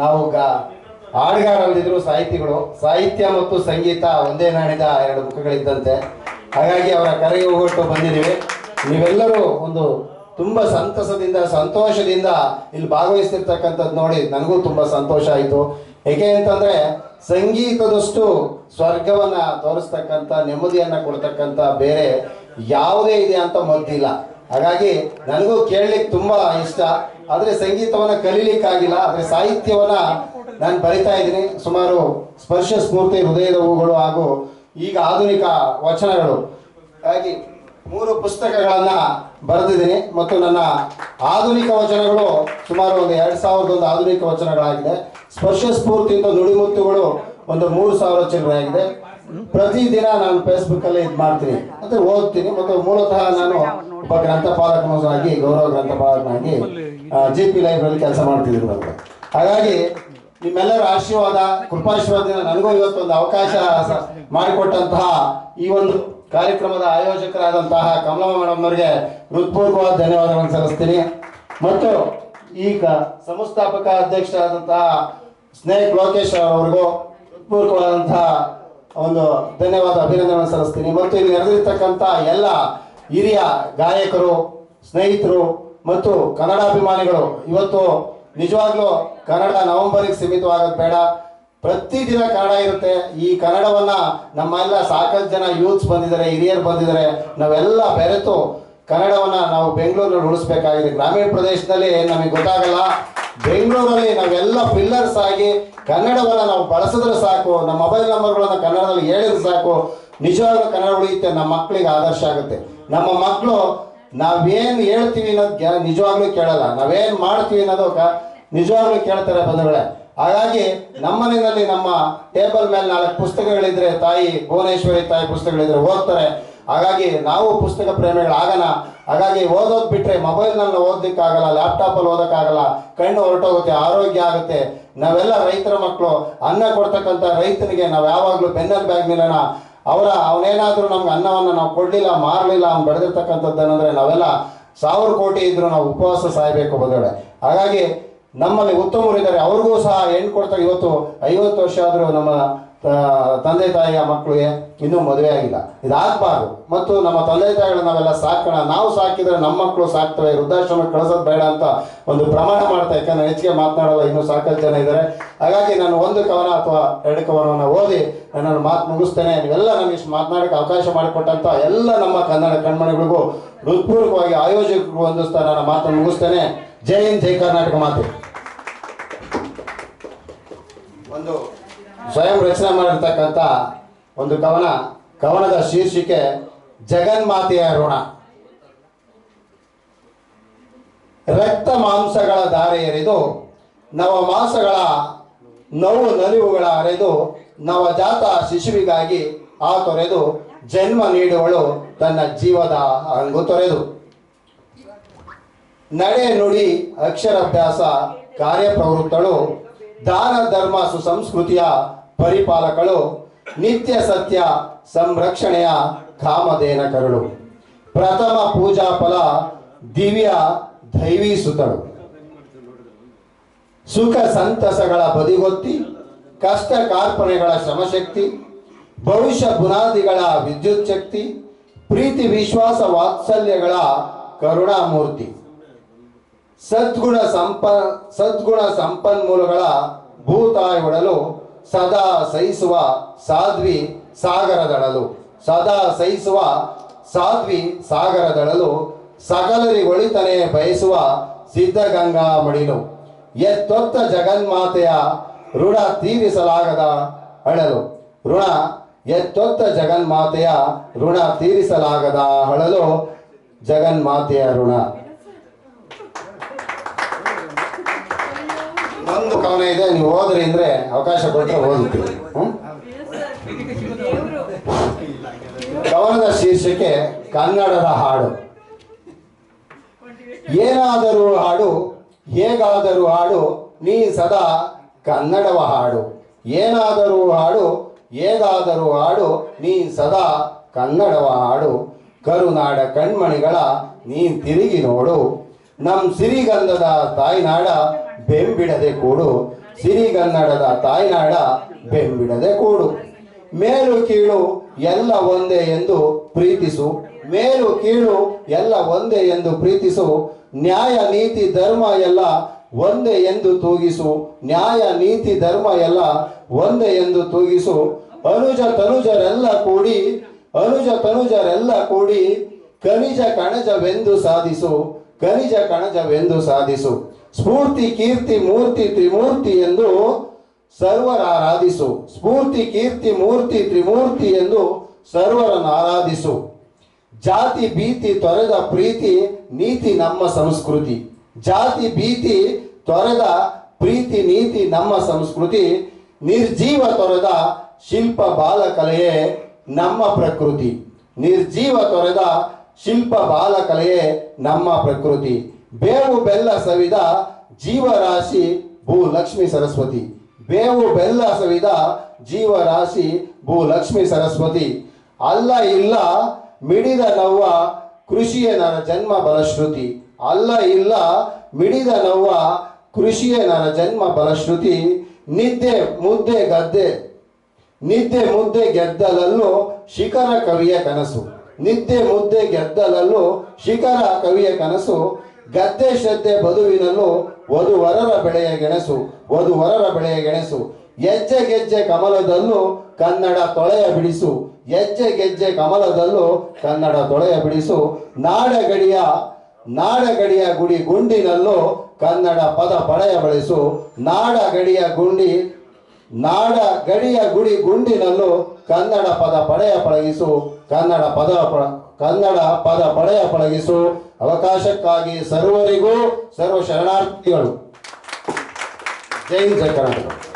ನಾವು ಹಾಡುಗಾರಲ್ಲಿದ್ರು ಸಾಹಿತಿಗಳು, ಸಾಹಿತ್ಯ ಮತ್ತು ಸಂಗೀತ ಒಂದೇ ನಾಡಿದ ಎರಡು ಮುಖಗಳಿದ್ದಂತೆ. ಹಾಗಾಗಿ ಅವರ ಕರೆಗೆ ಹೋಗೊಟ್ಟು ಬಂದಿದ್ದೀವಿ. ನೀವೆಲ್ಲರೂ ಒಂದು ತುಂಬ ಸಂತಸದಿಂದ, ಸಂತೋಷದಿಂದ ಇಲ್ಲಿ ಭಾಗವಹಿಸ್ತಿರ್ತಕ್ಕಂಥದ್ದು ನೋಡಿ ನನಗೂ ತುಂಬ ಸಂತೋಷ ಆಯಿತು. ಏಕೆ ಅಂತಂದ್ರೆ ಸಂಗೀತದಷ್ಟು ಸ್ವರ್ಗವನ್ನ ತೋರಿಸ್ತಕ್ಕಂಥ ನೆಮ್ಮದಿಯನ್ನ ಕೊಡ್ತಕ್ಕಂಥ ಬೇರೆ ಯಾವುದೇ ಇದೆ ಅಂತ ಮದ್ದಿಲ್ಲ. ಹಾಗಾಗಿ ನನಗೂ ಕೇಳಲಿಕ್ಕೆ ತುಂಬಾ ಇಷ್ಟ. ಆದರೆ ಸಂಗೀತವನ್ನ ಕಲೀಲಿಕ್ಕಾಗಿಲ್ಲ, ಆದರೆ ಸಾಹಿತ್ಯವನ್ನ ನಾನು ಬರಿತಾ ಇದ್ದೀನಿ. ಸುಮಾರು ಸ್ಪರ್ಶ ಸ್ಫೂರ್ತಿ ಹೃದಯದ ಹೂಗಳು ಹಾಗೂ ಈಗ ಆಧುನಿಕ ವಚನಗಳು. ಹಾಗಾಗಿ ಮೂರು ಪುಸ್ತಕಗಳನ್ನ ಬರೆದಿದ್ದೀನಿ ಮತ್ತು ನನ್ನ ಆಧುನಿಕ ವಚನಗಳು ಸುಮಾರು ಒಂದು ಎರಡ್ ಸಾವಿರದ ಒಂದು ಆಧುನಿಕ ವಚನಗಳಾಗಿದೆ. ಸ್ಪರ್ಶ ಸ್ಫೂರ್ತಿಯಿಂದ ನುಡಿಮುತ್ತುಗಳು ಒಂದು ಮೂರು ಸಾವಿರ ಚಿಲ್ಲರೆ ಆಗಿದೆ. ಪ್ರತಿದಿನ ನಾನು ಫೇಸ್ಬುಕ್ ಅಲ್ಲಿ ಇದು ಮಾಡ್ತೀನಿ ಮತ್ತೆ ಓದ್ತೀನಿ, ಮತ್ತು ಮೂಲತಃ ನಾನು ಒಬ್ಬ ಗ್ರಂಥಪಾಲಕನಾಗಿ ಗೌರವ ಗ್ರಂಥಪಾಲಕನಾಗಿ ಜಿ ಪಿ ಲೈಬ್ರರಿ ಕೆಲಸ ಮಾಡ್ತಿದ್ರು ಹಾಗಾಗಿ ನಿಮ್ಮೆಲ್ಲರ ಆಶೀರ್ವಾದ, ಕೃಪಾಶೀರ್ವಾದದಿಂದ ನನಗೂ ಇವತ್ತೊಂದು ಅವಕಾಶ ಮಾಡಿಕೊಟ್ಟಂತಹ ಈ ಒಂದು ಕಾರ್ಯಕ್ರಮದ ಆಯೋಜಕರಾದಂತಹ ಕಮಲಮ್ಮ ಮೇಡಮ್ ಅವರಿಗೆ ಹೃತ್ಪೂರ್ವಕವಾದ ಧನ್ಯವಾದಗಳನ್ನು ಸಲ್ಲಿಸ್ತೀನಿ. ಮತ್ತು ಈಗ ಸಂಸ್ಥಾಪಕ ಅಧ್ಯಕ್ಷರಾದಂತಹ ಸ್ನೇಹ್ ಲೋಕೇಶ್ ಅವರಿಗೂ ಹೃತ್ಪೂರ್ವಕವಾದಂತಹ ಒಂದು ಧನ್ಯವಾದ ಅಭಿನಂದನೆ ಸಲ್ಲಿಸ್ತೀನಿ. ಮತ್ತು ಇಲ್ಲಿ ನೆರೆದಿರ್ತಕ್ಕಂಥ ಎಲ್ಲ ಹಿರಿಯ ಗಾಯಕರು, ಸ್ನೇಹಿತರು ಮತ್ತು ಕನ್ನಡ ಅಭಿಮಾನಿಗಳು ಇವತ್ತು ನಿಜವಾಗ್ಲೂ ಕನ್ನಡ ನವೆಂಬರ್ಗೆ ಸೀಮಿತವಾಗೋದು ಬೇಡ. ಪ್ರತಿದಿನ ಕನ್ನಡ ಇರುತ್ತೆ. ಈ ಕನ್ನಡವನ್ನ ನಮ್ಮೆಲ್ಲ ಸಾಕಷ್ಟು ಜನ ಯೂತ್ಸ್ ಬಂದಿದ್ದಾರೆ, ಹಿರಿಯರು ಬಂದಿದ್ದಾರೆ. ನಾವೆಲ್ಲ ಬೆರೆತು ಕನ್ನಡವನ್ನ ನಾವು ಬೆಂಗಳೂರಿನಲ್ಲಿ ಉಳಿಸ್ಬೇಕಾಗಿದೆ. ಗ್ರಾಮೀಣ ಪ್ರದೇಶದಲ್ಲಿ ನಮಗೆ ಗೊತ್ತಾಗಲ್ಲ. ಬೆಂಗಳೂರಲ್ಲಿ ನಾವೆಲ್ಲ ಫಿಲ್ಲರ್ಸ್ ಆಗಿ ಕನ್ನಡವನ್ನ ನಾವು ಬಳಸಿದ್ರೆ ಸಾಕು, ನಮ್ಮ ಮೊಬೈಲ್ ನಂಬರ್ಗಳನ್ನು ಕನ್ನಡದಲ್ಲಿ ಹೇಳಿದ್ರೆ ಸಾಕು, ನಿಜವಾಗ್ಲೂ ಕನ್ನಡ ಉಳಿಯುತ್ತೆ, ನಮ್ಮ ಮಕ್ಕಳಿಗೆ ಆದರ್ಶ ಆಗುತ್ತೆ. ನಮ್ಮ ಮಕ್ಕಳು ನಾವೇನು ಹೇಳ್ತೀವಿ ಅನ್ನೋದು ನಿಜವಾಗ್ಲೂ ಕೇಳಲ್ಲ. ನಾವೇನು ಮಾಡ್ತೀವಿ ಅನ್ನೋದು ನಿಜವಾಗ್ಲೂ ಕೇಳ್ತಾರೆ ಬಂಧುಗಳೇ. ಹಾಗಾಗಿ ನಮ್ಮನೆಯಲ್ಲಿ ನಮ್ಮ ಟೇಬಲ್ ಮೇಲೆ ನಾಲ್ಕು ಪುಸ್ತಕಗಳಿದ್ರೆ ತಾಯಿ ಭುವನೇಶ್ವರಿ ತಾಯಿ ಪುಸ್ತಕಗಳಿದ್ರೆ ಓದ್ತಾರೆ. ಹಾಗಾಗಿ ನಾವು ಪುಸ್ತಕ ಪ್ರೇಮಿಗಳಾಗಣ. ಹಾಗಾಗಿ ಓದೋದ್ ಬಿಟ್ರೆ ಮೊಬೈಲ್ನಲ್ಲಿ ಓದಲಿಕ್ಕಾಗಲ್ಲ ಲ್ಯಾಪ್ಟಾಪಲ್ಲಿ ಓದಕ್ಕಾಗಲ್ಲ, ಕಣ್ಣು ಹೊರಟೋಗುತ್ತೆ, ಆರೋಗ್ಯ ಆಗುತ್ತೆ. ನಾವೆಲ್ಲ ರೈತರ ಮಕ್ಕಳು ಅನ್ನ ಕೊಡ್ತಕ್ಕಂತ ರೈತನಿಗೆ ನಾವು ಯಾವಾಗಲೂ ಬೆನ್ನಲ್ ಬ್ಯಾಗ್ ನಿಲ್ಲೋಣ ಅವರ ಅವನೇನಾದ್ರೂ ನಮ್ಗೆ ಅನ್ನವನ್ನು ನಾವು ಕೊಡ್ಲಿಲ್ಲ, ಮಾರಲಿಲ್ಲ ಅವ್ನು ಬೆಳೆದಿರ್ತಕ್ಕಂಥದ್ದು ಏನಂದ್ರೆ ನಾವೆಲ್ಲ ಸಾವಿರ ಕೋಟಿ ಇದ್ರು ನಾವು ಉಪವಾಸ ಸಾಯಬೇಕು ಬಂದೋಡೆ ಹಾಗಾಗಿ ನಮ್ಮಲ್ಲಿ ಉತ್ತಮರಿದ್ದಾರೆ ಅವ್ರಿಗೂ ಸಹ ಹೆಣ್ಣು ಕೊಡ್ತಾರೆ. ಇವತ್ತು ಐವತ್ತು ವರ್ಷ ಆದರೂ ನಮ್ಮ ತಂದೆ ತಾಯಿಯ ಮಕ್ಕಳಿಗೆ ಇನ್ನೂ ಮದುವೆ ಆಗಿಲ್ಲ. ಇದಾಗಬಾರ್ದು. ಮತ್ತು ನಮ್ಮ ತಂದೆ ತಾಯಿಗಳು ನಾವೆಲ್ಲ ಸಾಕೋಣ. ನಾವು ಸಾಕಿದ್ರೆ ನಮ್ಮ ಮಕ್ಕಳು ಸಾಕ್ತವೆ. ವೃದ್ಧಾಶ್ರಮ ಕಳಿಸೋದು ಬೇಡ ಅಂತ ಒಂದು ಪ್ರಮಾಣ ಮಾಡ್ತಾ ಯಾಕಂದ್ರೆ ಹೆಚ್ಚಿಗೆ ಮಾತನಾಡಲ್ಲ ಇನ್ನೂ ಸಾಕಷ್ಟು ಜನ ಇದ್ದಾರೆ. ಹಾಗಾಗಿ ನಾನು ಒಂದು ಕವನ ಅಥವಾ ಎರಡು ಕವನವನ್ನು ಓದಿ ನನ್ನ ಮಾತು ಮುಗಿಸ್ತೇನೆ. ನೀವೆಲ್ಲ ನನಗೆ ಇಷ್ಟು ಮಾತನಾಡಕ್ಕೆ ಅವಕಾಶ ಮಾಡಿಕೊಟ್ಟಂತ ಎಲ್ಲ ನಮ್ಮ ಕನ್ನಡ ಕಣ್ಮಣಿಗಳಿಗೂ ಹೃತ್ಪೂರ್ವಕವಾಗಿ ಆಯೋಜಕರು ಹೊಂದಿಸ್ತಾ ನಾನು ಮಾತನ್ನು ಮುಗಿಸ್ತೇನೆ. ಜೈ ಹಿಂದ್, ಜೈ ಕರ್ನಾಟಕ ಮಾತು. ಒಂದು ಸ್ವಯಂ ರಚನೆ ಮಾಡಿರ್ತಕ್ಕಂಥ ಒಂದು ಕವನ, ಕವನದ ಶೀರ್ಷಿಕೆ ಜಗನ್ಮಾತೆಯ ಋಣ. ರಕ್ತ ಮಾಂಸಗಳ ದಾರೆ ಎರೆದು ನವಮಾಸಗಳ ನೋವು ನಲಿವುಗಳ ಅರೆದು ನವಜಾತ ಶಿಶುವಿಗಾಗಿ ಆ ತೊರೆದು, ಜನ್ಮ ನೀಡುವಳು ತನ್ನ ಜೀವದ ಹಂಗು ತೊರೆದು. ನಡೆ ನುಡಿ ಅಕ್ಷರಾಭ್ಯಾಸ ಕಾರ್ಯಪ್ರವೃತ್ತಳು ದಾನ, ಧರ್ಮ, ಸುಸಂಸ್ಕೃತಿಯ ಪರಿಪಾಲಕಳು ನಿತ್ಯ ಸತ್ಯ ಸಂರಕ್ಷಣೆಯ ಕಾಮಧೇನ ಕರುಳು. ಪ್ರಥಮ ಪೂಜಾ ಫಲ ದಿವ್ಯ ದೈವಿ ಸುತಳು ಸುಖ ಸಂತಸಗಳ ಬದಿಗೊತ್ತಿ, ಕಷ್ಟ ಕಾರ್ಪಣೆಗಳ ಶ್ರಮಶಕ್ತಿ, ಭವಿಷ್ಯ ಬುನಾದಿಗಳ ವಿದ್ಯುತ್ ಶಕ್ತಿ, ಪ್ರೀತಿ, ವಿಶ್ವಾಸ ವಾತ್ಸಲ್ಯಗಳ ಕರುಣಾಮೂರ್ತಿ. ಸದ್ಗುಣ ಸಂಪ, ಸದ್ಗುಣ ಸಂಪನ್ಮೂಲಗಳ ಭೂತಾಯಿಗೊಡಲು ಸದಾ ಸಹಿಸುವ ಸಾಧ್ವಿ ಸಾಗರದಳಲು ಸದಾ ಸಹಿಸುವ ಸಾಧ್ವಿ ಸಾಗರದಳಲು ಸಕಲರಿಗೊಳಿತನೆ ಬಯಸುವ ಸಿದ್ಧಗಂಗಾ ಮಡಿಲು. ಎತ್ತೊತ್ತ ಜಗನ್ಮಾತೆಯ ಋಣ ತೀರಿಸಲಾಗದ ಅಳಲು. ಋಣ, ಎತ್ತೊತ್ತ ಜಗನ್ಮಾತೆಯ ಋಣ ತೀರಿಸಲಾಗದ ಅಳಲು ಜಗನ್ಮಾತೆಯ ಋಣ. ಒಂದು ಕವನ ಇದೆ, ನೀವು ಓದ್ರಿ ಅಂದ್ರೆ ಅವಕಾಶ ಕೊಟ್ಟರೆ ಓದುತ್ತೀವಿ ಹ್ಮ್? ಕವನದ ಶೀರ್ಷಿಕೆ ಕನ್ನಡದ ಹಾಡು. ಏನಾದರೂ ಹಾಡು, ಹೇಗಾದರೂ ಹಾಡು, ನೀ ಸದಾ ಕನ್ನಡವ ಹಾಡು. ಏನಾದರೂ ಹಾಡು, ಹೇಗಾದರೂ ಹಾಡು, ನೀ ಸದಾ ಕನ್ನಡವ ಹಾಡು. ಕರುನಾಡ ಕಣ್ಮಣಿಗಳ, ನೀ ತಿರುಗಿ ನೋಡು. ನಮ್ಮ ಸಿರಿಗಂಧದ ತಾಯ್ನಾಡ ಬೆಂಬಿಡದೆ ಕೂಡು. ಸಿರಿಗನ್ನಡದ ತಾಯ್ನಾಡ ಬೆಂಬಿಡದೆ ಕೂಡು. ಮೇಲು ಕೀಳು ಎಲ್ಲ ಒಂದೇ ಎಂದು ಪ್ರೀತಿಸು. ಮೇಲು ಕೀಳು ಎಲ್ಲ ಒಂದೇ ಎಂದು ಪ್ರೀತಿಸು. ನ್ಯಾಯ, ನೀತಿ, ಧರ್ಮ ಎಲ್ಲ ಒಂದೇ ಎಂದು ತೂಗಿಸು. ನ್ಯಾಯ, ನೀತಿ, ಧರ್ಮ ಎಲ್ಲ ಒಂದೇ ಎಂದು ತೂಗಿಸು. ಅನುಜ ತನುಜರೆಲ್ಲ ಕೂಡಿ, ಅನುಜ ತನುಜರೆಲ್ಲ ಕೂಡಿ, ಖನಿಜ, ಕಣಜವೆಂದು ಸಾಧಿಸು. ಖನಿಜ ಕಣಜವೆಂದು ಸಾಧಿಸು. ಸ್ಫೂರ್ತಿ, ಕೀರ್ತಿ, ಮೂರ್ತಿ, ತ್ರಿಮೂರ್ತಿ ಎಂದು ಸರ್ವರ ಆರಾಧಿಸು ಸ್ಫೂರ್ತಿ, ಕೀರ್ತಿ, ಮೂರ್ತಿ, ತ್ರಿಮೂರ್ತಿ ಎಂದು ಸರ್ವರನ್ನು ಆರಾಧಿಸು. ಜಾತಿ, ಭೀತಿ, ತೊರೆದ ಪ್ರೀತಿ, ನೀತಿ, ನಮ್ಮ ಸಂಸ್ಕೃತಿ. ಜಾತಿ, ಭೀತಿ, ತೊರೆದ ಪ್ರೀತಿ, ನೀತಿ, ನಮ್ಮ ಸಂಸ್ಕೃತಿ. ನಿರ್ಜೀವ, ತೊರೆದ ಶಿಲ್ಪ ಬಾಲಕಲೆಯೇ ನಮ್ಮ ಪ್ರಕೃತಿ. ನಿರ್ಜೀವ, ತೊರೆದ ಶಿಲ್ಪ ಬಾಲಕಲೆಯೇ ನಮ್ಮ ಪ್ರಕೃತಿ. ಬೇವು ಬೆಲ್ಲ ಸವಿದ ಜೀವರಾಶಿ ಭೂ ಲಕ್ಷ್ಮಿ ಸರಸ್ವತಿ. ಬೇವು ಬೆಲ್ಲ ಸವಿದ ಜೀವರಾಶಿ ಭೂ ಲಕ್ಷ್ಮಿ ಸರಸ್ವತಿ. ಅಲ್ಲ ಇಲ್ಲ ಮಿಡಿದ ನವ್ವ ಕೃಷಿಯೇ ನನ್ನ ಜನ್ಮ ಬಲಶ್ರುತಿ. ಅಲ್ಲ ಇಲ್ಲ ಮಿಡಿದ ನವ್ವ ಕೃಷಿಯೇ ನನ್ನ ಜನ್ಮ ಬಲಶ್ರುತಿ. ನಿದ್ದೆ ಮುದ್ದೆ ಗದ್ದೆ. ನಿದ್ದೆ ಮುದ್ದೆ ಗೆದ್ದಲಲ್ಲೂ ಶಿಖರ ಕವಿಯ ಕನಸು. ನಿದ್ದೆ ಮುದ್ದೆ ಗೆದ್ದಲಲ್ಲೂ ಶಿಖರ ಕವಿಯ ಕನಸು, ಗದ್ದೆ ಶ್ರದ್ಧೆ ಬದುವಿನಲ್ಲೂ ವಧುವರರ ಬೆಳೆಯ ಗೆಣಸು ವಧುವರರ ಬೆಳೆಯ ಗೆಣಸು. ಹೆಜ್ಜೆ ಗೆಜ್ಜೆ ಕಮಲದಲ್ಲೂ ಕನ್ನಡ ತೊಳೆಯ ಬಿಡಿಸು. ಹೆಜ್ಜೆ ಗೆಜ್ಜೆ ಕಮಲದಲ್ಲೂ ಕನ್ನಡ ತೊಳೆಯ ಬಿಡಿಸು. ನಾಡಗಡಿಯ ನಾಡಗಡಿಯ ಗುಡಿ ಗುಂಡಿನಲ್ಲೂ ಕನ್ನಡ ಪದ ಪಡೆಯ ಬಳಸು. ನಾಡಗಡಿಯ ಗುಂಡಿ ನಾಡ ಗಡಿಯ ಗುಡಿ ಗುಂಡಿನಲ್ಲೂ ಕನ್ನಡ ಪದ ಪಡೆಯ ಪಳಗಿಸು, ಕನ್ನಡ ಪದ ಕನ್ನಡ ಪದ ಪಡೆಯ ಪಳಗಿಸು. ಅವಕಾಶಕ್ಕಾಗಿ ಸರ್ವರಿಗೂ ಸರ್ವ ಶರಣಾರ್ಥಿಗಳು. ಜೈ ಜಯ ಕರ್ನಾಟಕ